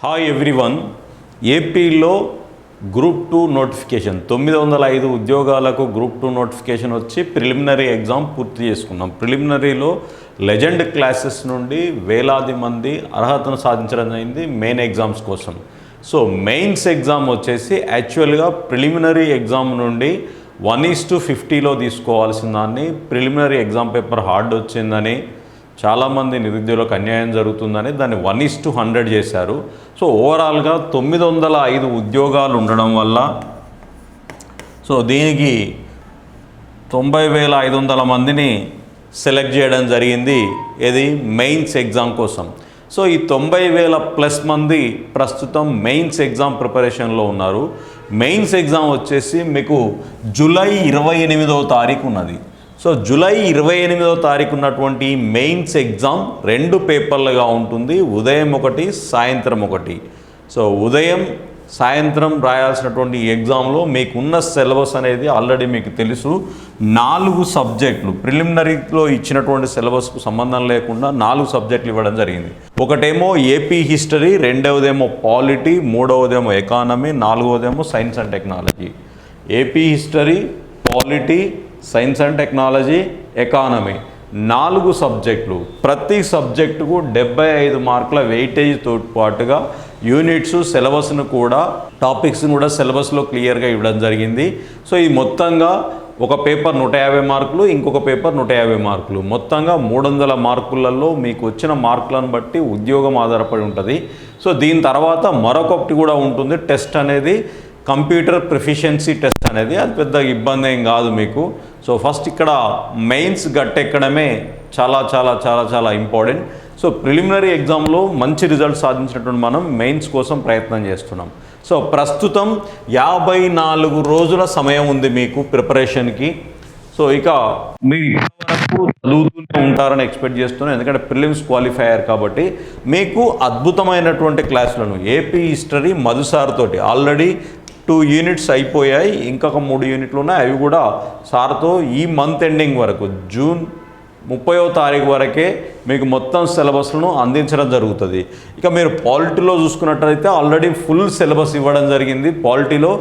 Hi everyone ఏపీలో group two notification తొమ్మిది వందల ఐదు ఉద్యోగాలకు గ్రూప్ టూ నోటిఫికేషన్ వచ్చి ప్రిలిమినరీ ఎగ్జామ్ పూర్తి చేసుకున్నాం. ప్రిలిమినరీలో లెజెండ్ క్లాసెస్ నుండి వేలాది మంది అర్హతను సాధించడం అయింది మెయిన్ ఎగ్జామ్స్ కోసం. సో మెయిన్స్ ఎగ్జామ్ వచ్చేసి యాక్చువల్గా ప్రిలిమినరీ ఎగ్జామ్ నుండి వన్ ఈస్ టు ఫిఫ్టీలో తీసుకోవాల్సిన దాన్ని ప్రిలిమినరీ ఎగ్జామ్ పేపర్ హార్డ్ వచ్చిందని చాలామంది నిరుద్యోగులకు అన్యాయం జరుగుతుందని దాన్ని వన్ ఇస్ టు హండ్రెడ్ చేశారు. సో ఓవరాల్గా తొమ్మిది వందల ఐదు ఉద్యోగాలు ఉండడం వల్ల సో దీనికి తొంభై వేల ఐదు వందల మందిని సెలెక్ట్ చేయడం జరిగింది. ఇది మెయిన్స్ ఎగ్జామ్ కోసం. సో ఈ తొంభై వేల ప్లస్ మంది ప్రస్తుతం మెయిన్స్ ఎగ్జామ్ ప్రిపరేషన్లో ఉన్నారు. మెయిన్స్ ఎగ్జామ్ వచ్చేసి మీకు జూలై ఇరవై ఎనిమిదవ తారీఖు ఉన్నది. సో జూలై ఇరవై ఎనిమిదో తారీఖు ఉన్నటువంటి మెయిన్స్ ఎగ్జామ్ రెండు పేపర్లుగా ఉంటుంది. ఉదయం ఒకటి సాయంత్రం ఒకటి. సో ఉదయం సాయంత్రం రాయాల్సినటువంటి ఎగ్జామ్లో మీకున్న సిలబస్ అనేది ఆల్రెడీ మీకు తెలుసు. నాలుగు సబ్జెక్టులు ప్రిలిమినరీలో ఇచ్చినటువంటి సిలబస్కు సంబంధం లేకుండా నాలుగు సబ్జెక్టులు ఇవ్వడం జరిగింది. ఒకటేమో ఏపీ హిస్టరీ రెండవదేమో పాలిటీ మూడవదేమో economy నాలుగవదేమో science and technology. AP history polity science and technology economy. నాలుగు సబ్జెక్టులు. ప్రతి సబ్జెక్టుకు డెబ్బై ఐదు మార్కుల వెయిటేజ్తో పాటుగా యూనిట్స్ సిలబస్ను కూడా టాపిక్స్ని కూడా సిలబస్లో క్లియర్గా ఇవ్వడం జరిగింది. సో ఈ మొత్తంగా ఒక పేపర్ నూట యాభై మార్కులు ఇంకొక పేపర్ నూట యాభై మార్కులు. మొత్తంగా మూడు వందల మార్కులలో మీకు వచ్చిన మార్కులను బట్టి ఉద్యోగం ఆధారపడి ఉంటుంది. సో దీని తర్వాత మరొకటి కూడా ఉంటుంది టెస్ట్ అనేది. కంప్యూటర్ ప్రొఫిషియన్సీ టెస్ట్ అనేది అది పెద్ద ఇబ్బంది ఏం కాదు మీకు. సో ఫస్ట్ ఇక్కడ మెయిన్స్ గట్టెక్కడమే చాలా చాలా చాలా చాలా ఇంపార్టెంట్. సో ప్రిలిమినరీ ఎగ్జామ్లో మంచి రిజల్ట్ సాధించినటువంటి మనం మెయిన్స్ కోసం ప్రయత్నం చేస్తున్నాం. సో ప్రస్తుతం యాభై నాలుగు రోజుల సమయం ఉంది మీకు ప్రిపరేషన్కి. సో ఇక మీరు ఇప్పటివరకు చదువుతూనే ఉంటారని ఎక్స్పెక్ట్ చేస్తున్నాను ఎందుకంటే ప్రిలిమ్స్ క్వాలిఫైయర్ కాబట్టి మీకు అద్భుతమైనటువంటి క్లాసులను ఏపీ హిస్టరీ మధుసార్ తోటి ఆల్రెడీ టూ యూనిట్స్ అయిపోయాయి. ఇంకొక మూడు యూనిట్లు ఉన్నాయి అవి కూడా సార్తో ఈ మంత్ ఎండింగ్ వరకు జూన్ ముప్పయో తారీఖు వరకే మీకు మొత్తం సిలబస్లను అందించడం జరుగుతుంది. ఇక మీరు పాలిటీలో చూసుకున్నట్లయితే ఆల్రెడీ ఫుల్ సిలబస్ ఇవ్వడం జరిగింది. పాలిటీలో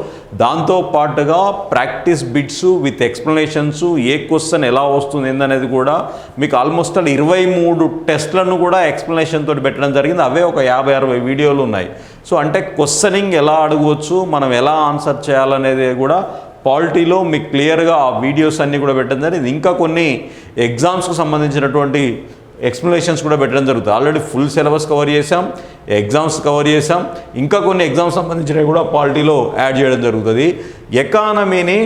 దాంతో పాటుగా ప్రాక్టీస్ బిట్స్ విత్ ఎక్స్ప్లెనేషన్స్ ఏ క్వశ్చన్ ఎలా వస్తుంది ఏందనేది కూడా మీకు ఆల్మోస్ట్ అల్ ఇరవై మూడు టెస్ట్లను కూడా ఎక్స్ప్లెనేషన్ తోటి పెట్టడం జరిగింది. అవే ఒక యాభై అరవై వీడియోలు ఉన్నాయి. సో అంటే క్వశ్చనింగ్ ఎలా అడగవచ్చు మనం ఎలా ఆన్సర్ చేయాలనేది కూడా పాలిటీలో మీకు క్లియర్గా ఆ వీడియోస్ అన్నీ కూడా పెట్టడం జరిగింది. ఇంకా కొన్ని ఎగ్జామ్స్కు సంబంధించినటువంటి ఎక్స్ప్లెనేషన్స్ కూడా పెట్టడం జరుగుతుంది. ఆల్రెడీ ఫుల్ సిలబస్ కవర్ చేసాం ఎగ్జామ్స్ కవర్ చేసాం ఇంకా కొన్ని ఎగ్జామ్స్ సంబంధించినవి కూడా పాలిటీలో యాడ్ చేయడం జరుగుతుంది. ఎకానమీని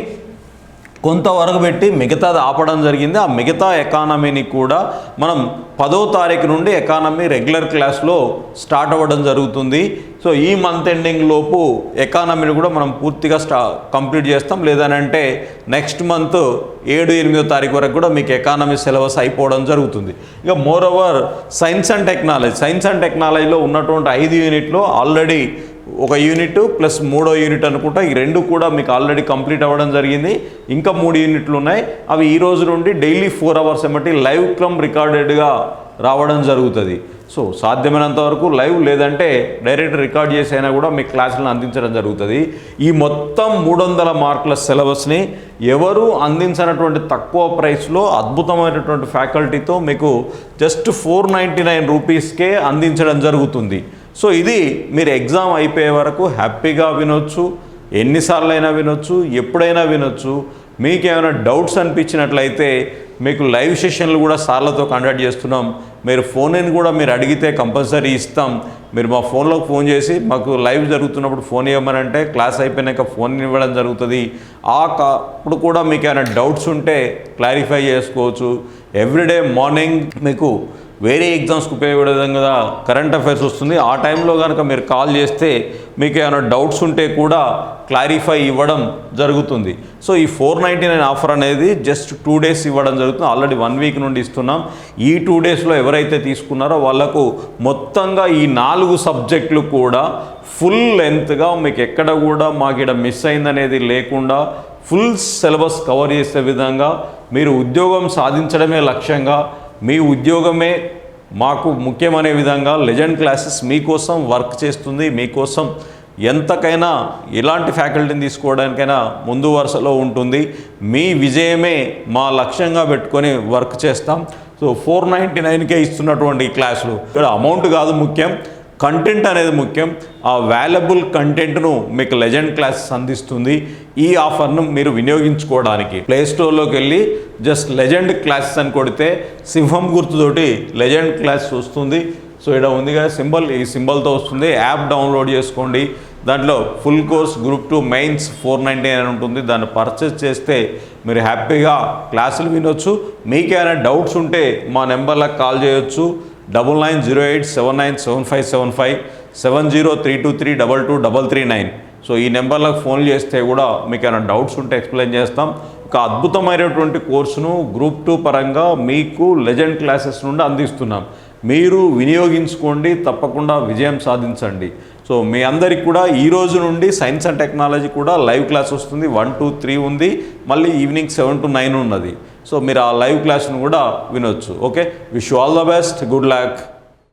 కొంతవరకు పెట్టి మిగతాది ఆపడం జరిగింది. ఆ మిగతా ఎకానమీని కూడా మనం పదో తారీఖు నుండి ఎకానమీ రెగ్యులర్ క్లాస్లో స్టార్ట్ అవ్వడం జరుగుతుంది. సో ఈ మంత్ ఎండింగ్ లోపు ఎకానమీని కూడా మనం పూర్తిగా స్టా కంప్లీట్ చేస్తాం. లేదనంటే నెక్స్ట్ మంత్ ఏడు ఎనిమిదో తారీఖు వరకు కూడా మీకు ఎకానమీ సిలబస్ అయిపోవడం జరుగుతుంది. ఇక moreover science and technology science and టెక్నాలజీలో ఉన్నటువంటి ఐదు యూనిట్లో ఆల్రెడీ ఒక యూనిట్ ప్లస్ మూడో యూనిట్ అనుకుంటా ఈ రెండు కూడా మీకు ఆల్రెడీ కంప్లీట్ అవ్వడం జరిగింది. ఇంకా మూడు యూనిట్లు ఉన్నాయి. అవి ఈ రోజు నుండి డైలీ ఫోర్ అవర్స్ ఏమంటే లైవ్ క్రమ్ రికార్డెడ్గా రావడం జరుగుతుంది. సో సాధ్యమైనంత వరకు లైవ్ లేదంటే డైరెక్ట్ రికార్డ్ చేసైనా కూడా మీ క్లాసులను అందించడం జరుగుతుంది. ఈ మొత్తం మూడు వందల మార్కుల సిలబస్ని ఎవరు అందించినటువంటి తక్కువ ప్రైస్లో అద్భుతమైనటువంటి ఫ్యాకల్టీతో మీకు జస్ట్ ఫోర్ నైంటీ నైన్ రూపీస్కే అందించడం జరుగుతుంది. సో ఇది మీరు ఎగ్జామ్ అయిపోయే వరకు హ్యాపీగా వినొచ్చు ఎన్నిసార్లు అయినా వినొచ్చు ఎప్పుడైనా వినొచ్చు. మీకు ఏమైనా డౌట్స్ అనిపించినట్లయితే మీకు లైవ్ సెషన్లు కూడా సార్లతో కండక్ట్ చేస్తున్నాం. మీరు ఫోన్ అని కూడా మీరు అడిగితే కంపల్సరీ ఇస్తాం. మీరు మా ఫోన్లోకి ఫోన్ చేసి మాకు లైవ్ జరుగుతున్నప్పుడు ఫోన్ ఇవ్వమనంటే క్లాస్ అయిపోయినాక ఫోన్ ఇవ్వడం జరుగుతుంది. ఆ కా- అప్పుడు కూడా మీకు ఏమైనా డౌట్స్ ఉంటే క్లారిఫై చేసుకోవచ్చు. ఎవ్రీడే మార్నింగ్ మీకు వేరే ఎగ్జామ్స్కి ఉపయోగపడే విధంగా కరెంట్ అఫైర్స్ వస్తుంది. ఆ టైంలో కనుక మీరు కాల్ చేస్తే మీకు ఏమైనా డౌట్స్ ఉంటే కూడా క్లారిఫై ఇవ్వడం జరుగుతుంది. సో ఈ ఫోర్ నైంటీ నైన్ ఆఫర్ అనేది జస్ట్ టూ డేస్ ఇవ్వడం జరుగుతుంది. ఆల్రెడీ వన్ వీక్ నుండి ఇస్తున్నాం. ఈ టూ డేస్లో ఎవరైతే తీసుకున్నారో వాళ్ళకు మొత్తంగా ఈ నాలుగు సబ్జెక్టులు కూడా ఫుల్ లెంత్గా మీకు ఎక్కడ కూడా మాకు ఇక్కడ మిస్ అయిందనేది లేకుండా ఫుల్ సిలబస్ కవర్ చేసే విధంగా మీరు ఉద్యోగం సాధించడమే లక్ష్యంగా మీ ఉద్యోగమే మాకు ముఖ్యమనే విధంగా లెజెండ్ క్లాసెస్ మీకోసం వర్క్ చేస్తుంది మీకోసం ఎంతకైనా ఎలాంటి ఫ్యాకల్టీని తీసుకోవడానికైనా ముందు వరుసలో ఉంటుంది. మీ విజయమే మా లక్ష్యంగా పెట్టుకొని వర్క్ చేస్తాం. సో ఫోర్ నైంటీ నైన్కే ఇస్తున్నటువంటి ఈ క్లాసులు ఇక్కడ అమౌంట్ కాదు ముఖ్యం కంటెంట్ అనేది ముఖ్యం. ఆ వాల్యుబుల్ కంటెంట్ను మీకు లెజెండ్ క్లాసెస్ అందిస్తుంది. ఈ ఆఫర్ను మీరు వినియోగించుకోవడానికి. ప్లేస్టోర్లోకి వెళ్ళి జస్ట్ లెజెండ్ క్లాసెస్ అని కొడితే సింహం గుర్తుతోటి లెజెండ్ క్లాసెస్ వస్తుంది. సో ఇక్కడ ఉంది కదా సింబల్ ఈ సింబల్తో వస్తుంది. యాప్ డౌన్లోడ్ చేసుకోండి. దాంట్లో full course group two mains four ninety nine ఉంటుంది. దాన్ని పర్చేస్ చేస్తే మీరు హ్యాపీగా క్లాసులు వినొచ్చు. మీకేమైనా డౌట్స్ ఉంటే మా నెంబర్లకు కాల్ చేయొచ్చు. Double nine zero eight seven nine seven five seven five seven zero three two three double two double three nine. So ఈ నెంబర్లకు ఫోన్ చేస్తే కూడా మీకు ఏమైనా డౌట్స్ ఉంటే ఎక్స్ప్లెయిన్ చేస్తాం. ఒక అద్భుతమైనటువంటి కోర్సును గ్రూప్ టూ పరంగా మీకు లెజెండ్ క్లాసెస్ నుండి అందిస్తున్నాం. మీరు వినియోగించుకోండి తప్పకుండా విజయం సాధించండి. సో మీ అందరికి కూడా ఈ రోజు నుండి సైన్స్ అండ్ టెక్నాలజీ కూడా లైవ్ క్లాస్ వస్తుంది. వన్ టూ త్రీ ఉంది. మళ్ళీ ఈవినింగ్ సెవెన్ టు నైన్ ఉన్నది. సో మీరు ఆ లైవ్ క్లాస్ను కూడా వినొచ్చు. Okay? Wish all the best. Good luck.